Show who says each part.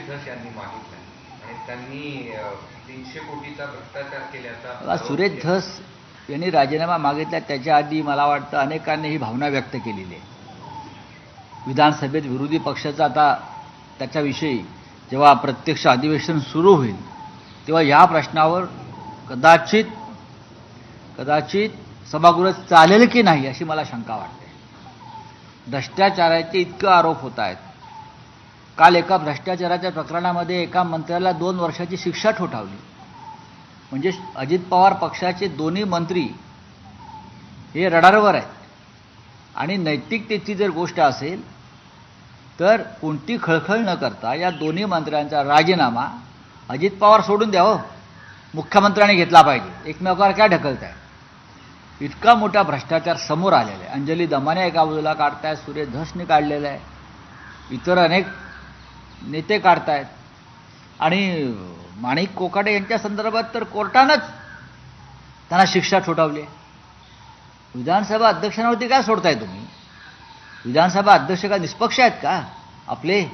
Speaker 1: सुरेश धस यांनी मागितलं. आणि त्यांनी तीनशे कोटीचा भ्रष्टाचार केल्याचा
Speaker 2: सुरेश. धस यांनी राजीनामा मागितला त्याच्या आधी मला वाटतं अनेकांनी ही भावना व्यक्त केलेली आहे. विधानसभेत विरोधी पक्षाचा आता त्याच्याविषयी जेव्हा प्रत्यक्ष अधिवेशन सुरू होईल तेव्हा या प्रश्नावर कदाचित कदाचित सभागृह चालेल की नाही अशी मला शंका वाटते. भ्रष्टाचाराचे इतके आरोप होत आहेत. काल एका भ्रष्टाचाराच्या प्रकरणामध्ये एका मंत्र्याला दोन वर्षाची शिक्षा ठोठावली. म्हणजे अजित पवार पक्षाचे दोन्ही मंत्री हे रडारवर आहेत. आणि नैतिकतेची जर गोष्ट असेल तर कोणती खळखळ न करता या दोन्ही मंत्र्यांचा राजीनामा अजित पवार सोडून द्यावं हो. मुख्यमंत्र्यांनी घेतला पाहिजे. एकमेकावर काय ढकलत आहे इतका मोठा भ्रष्टाचार समोर आलेला आहे. अंजली दमाने एका बाजूला काढताय सुरेश धसने काढलेलं आहे. इतर अनेक नेते काढतायत. आणि माणिक कोकाटे यांच्या संदर्भात तर कोर्टानंच त्यांना शिक्षा ठोठावली आहे. विधानसभा अध्यक्षांवरती काय सोडताय तुम्ही? विधानसभा अध्यक्ष का निष्पक्ष आहेत का? आपले